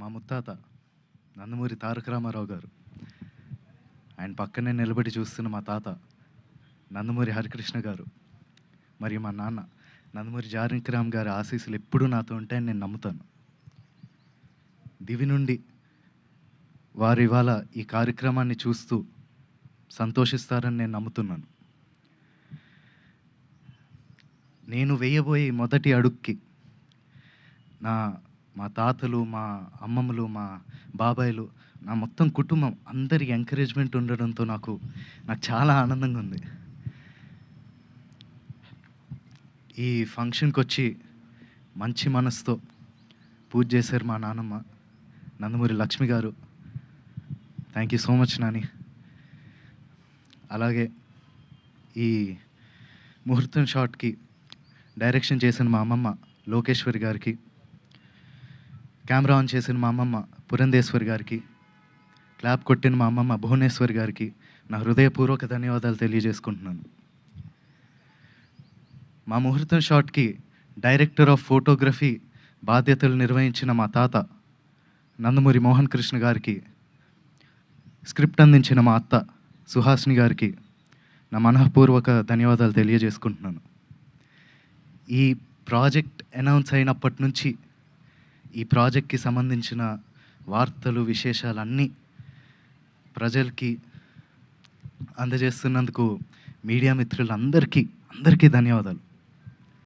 మా ముత్తాత నందమూరి తారక రామారావు గారు. ఆయన పక్కనే నిలబడి చూస్తున్న మా తాత నందమూరి హరికృష్ణ గారు. మరియు మా నాన్న నందమూరి జానకిరామ్ గారి ఆశీస్సులు ఎప్పుడూ నాతో ఉంటాయని నేను నమ్ముతాను. దివి నుండి వారు ఇవాళ ఈ కార్యక్రమాన్ని చూస్తూ సంతోషిస్తారని నేను నమ్ముతున్నాను. నేను వేయబోయే మొదటి అడుగుకి నా మా తాతలు మా అమ్మమ్మలు మా బాబాయిలు నా మొత్తం కుటుంబం అందరి ఎంకరేజ్మెంట్ ఉండడంతో నాకు నాకు చాలా ఆనందంగా ఉంది. ఈ ఫంక్షన్కి వచ్చి మంచి మనసుతో పూజ చేశారు మా నాన్నమ్మ Nandamuri Lakshmi garu. Thank you so much Nani. అలాగే ఈ ముహూర్తం షాట్కి డైరెక్షన్ చేసిన మా అమ్మమ్మ లోకేశ్వరి గారికి కెమెరా ఆన్ చేసిన మా అమ్మమ్మ పురంధేశ్వరి గారికి క్లాప్ కొట్టిన మా అమ్మమ్మ భువనేశ్వరి గారికి నా హృదయపూర్వక ధన్యవాదాలు తెలియజేసుకుంటున్నాను. మా ముహూర్తం షాట్కి డైరెక్టర్ ఆఫ్ ఫోటోగ్రఫీ బాధ్యతలు నిర్వహించిన మా తాత నందమూరి మోహన్ కృష్ణ గారికి స్క్రిప్ట్ అందించిన మా అత్త సుహాసిని గారికి నా మనఃపూర్వక ధన్యవాదాలు తెలియజేసుకుంటున్నాను. ఈ ప్రాజెక్ట్ అనౌన్స్ అయినప్పటి నుంచి ఈ ప్రాజెక్ట్కి సంబంధించిన వార్తలు విశేషాలు అన్నీ ప్రజలకి అందజేస్తున్నందుకు మీడియా మిత్రులందరికీ అందరికీ ధన్యవాదాలు.